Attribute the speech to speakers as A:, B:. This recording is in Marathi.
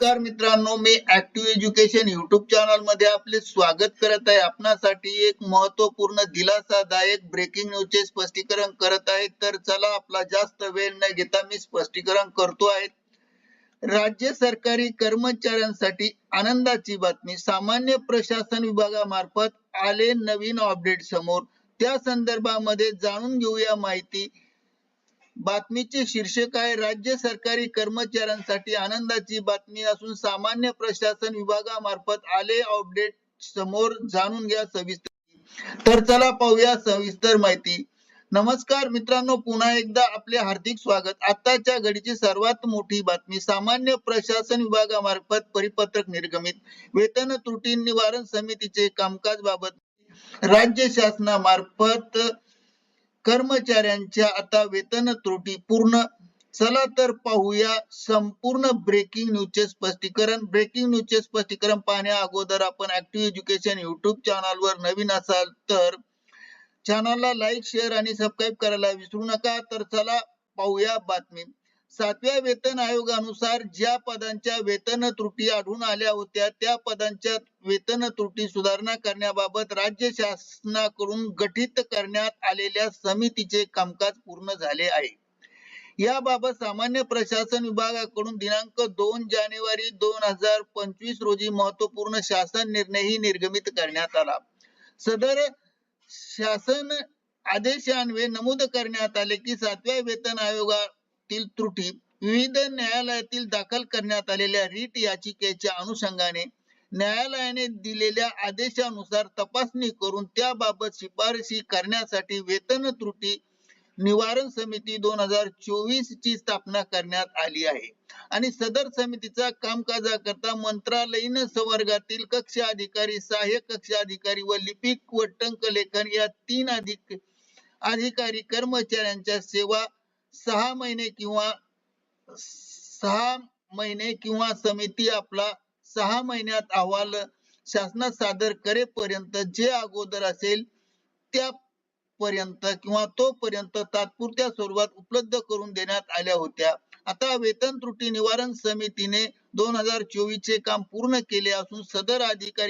A: नमस्कार मित्रांनो मी ऍक्टिव्ह एज्युकेशन युट्यूब चॅनलमध्ये आपले स्वागत करत आहे. आपणासाठी एक महत्त्वपूर्ण दिलासादायक ब्रेकिंग न्यूजचे स्पष्टीकरण करत आहे. तर चला आपला जास्त वेळ न घेता मी स्पष्टीकरण करतो आहे. राज्य सरकारी कर्मचाऱ्यांसाठी आनंदाची बातमी. सामान्य प्रशासन विभागामार्फत आले नवीन अपडेट समोर. त्या संदर्भामध्ये जाणून घेऊया माहिती. बातमीचे शीर्षक आहे राज्य सरकारी कर्मचाऱ्यांसाठी आनंदाची बातमी असून सामान्य प्रशासन विभागामार्फत आले अपडेट समोर जाणून घ्या सविस्तर. तर चला पाहूया सविस्तर माहिती. नमस्कार मित्रांनो पुन्हा एकदा आपले हार्दिक स्वागत. आताच्या घडीची सर्वात मोठी बातमी सामान्य प्रशासन विभागामार्फत परिपत्रक निर्गमित. वेतन त्रुटी निवारण समितीचे कामकाज बाबत राज्य शासनामार्फत कर्मचाऱ्यांच्या आता वेतन त्रुटी पूर्ण. चला तर पाहूया संपूर्ण ब्रेकिंग न्यूजचे स्पष्टीकरण. ब्रेकिंग न्यूजचे स्पष्टीकरण पाहण्या अगोदर आपण ऍक्टिव्ह एज्युकेशन युट्यूब चॅनल वर नवीन असाल तर चॅनलला लाईक शेअर आणि सबस्क्राईब करायला विसरू नका. तर चला पाहूया बातमी. सातव्या वेतन आयोगानुसार ज्या पदांच्या वेतन त्रुटी आढळून आल्या होत्या त्या पदांच्या वेतन त्रुटी सुधारणा करण्याबाबत राज्य शासनाकडून गठीत करण्यात आलेल्या समितीचे कामकाज पूर्ण झाले आहे. याबाबत सामान्य प्रशासन विभागाकडून दिनांक दोन जानेवारी दोन हजार पंचवीस रोजी महत्त्वपूर्ण शासन निर्णयही निर्गमित करण्यात आला. सदर शासन आदेशान्वये नमूद करण्यात आले की सातव्या वेतन आयोगातील त्रुटी विविध न्यायालयातील दाखल करण्यात आलेल्या रीट याचिकेच्या अनुषंगाने न्यायालयाने दिलेल्या आदेशानुसार तपासणी करून त्याबाबत शिफारशी करण्यासाठी वेतन त्रुटी निवारण समिती दोन हजार चोवीस ची स्थापना करण्यात आली आहे. आणि सदर समितीचा कामकाजाकरता मंत्रालयीन संवर्गातील कक्ष अधिकारी सहाय्यक कक्ष अधिकारी व लिपिक व टंकलेखन या तीन अधिक अधिकारी कर्मचाऱ्यांच्या सेवा सहा महिने किंवा सहा महिने किंवा समिती आपला सहा महिन्यात अहवाल शासनात सादर करेपर्यंत जे अगोदर असेल त्या पर्यंत किंवा तोपर्यंत तात्पुरत्या स्वरूपात उपलब्ध करून देण्यात आल्या होत्या. आता वेतन त्रुटी निवारण समितीने दोन हजार चोवीस चे काम पूर्ण केले असून सदर अधिकारी